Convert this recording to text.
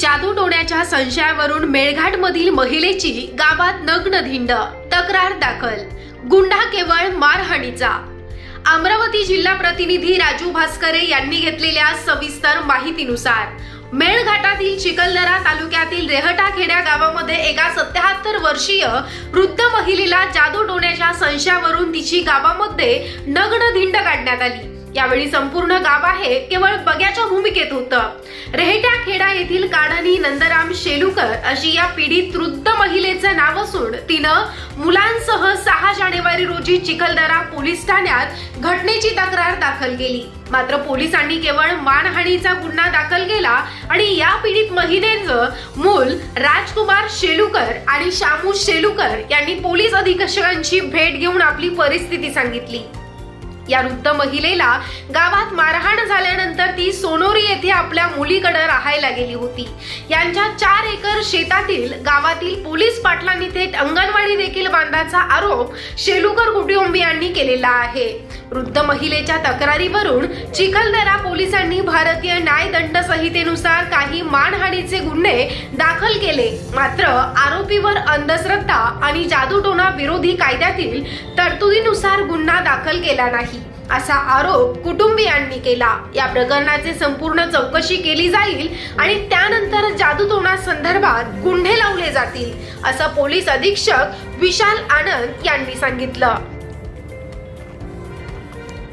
जादूटोण्याच्या संशयावरून मेळघाटमधील महिलेची गावात नग्न धिंड. तक्रार दाखल. गुंडा केवळ मारहाणीचा. अमरावती जिल्हा प्रतिनिधी राजू भास्करे यांनी घेतलेल्या सविस्तर माहितीनुसार मेळघाटातील चिखलदरा तालुक्यातील रेहटा खेड्या गावामध्ये एका सत्याहत्तर वर्षीय वृद्ध महिलेला जादूटोण्याच्या संशयावरून तिची गावामध्ये नग्न धिंड काढण्यात आली. यावेळी संपूर्ण गाव आहे केवळ बग्याच्या भूमिकेत होतं. रेहट्या खेडा येथील काढणी नंदराम शेलुकर अशी या पीडित वृद्ध महिलेचं नाव असून तिनं मुलांसह सहा जानेवारी रोजी चिखलदरा पोलीस ठाण्यात घटनेची तक्रार दाखल केली. मात्र पोलिसांनी केवळ मानहानीचा गुन्हा दाखल केला आणि या पीडित महिलेचं मूल राजकुमार शेलुकर आणि शामू शेलुकर यांनी पोलीस अधीक्षकांची भेट घेऊन आपली परिस्थिती सांगितली. या वृद्ध महिलेला गावात मारहाण झाल्यानंतर ती सोनोरी येथे आपल्या मुलीकडे राहायला गेली होती. यांच्या चार एकर शेतातील गावातील पोलीस पाटलांनी थेट अंगणवाडी देखील बांधाचा आरोप शेलुकर कुटुंबियांनी केलेला आहे. वृद्ध महिलेच्या तक्रारीवरून चिखलदरा पोलिसांनी भारतीय न्यायदंड संहितेनुसार काही मानहानीचे गुन्हे दाखल केले. मात्र आरोपीवर अंधश्रद्धा आणि जादूटोना विरोधी कायद्यातील तरतुदीनुसार गुन्हा दाखल केला नाही. असा आरोप कुटुंबियांनी केला. या प्रकरणाचे संपूर्ण चौकशी केली जाईल आणि त्यानंतर जादूटोणा संदर्भात गुन्हे लावले जातील असं पोलीस अधीक्षक विशाल आनंद यांनी सांगितलं.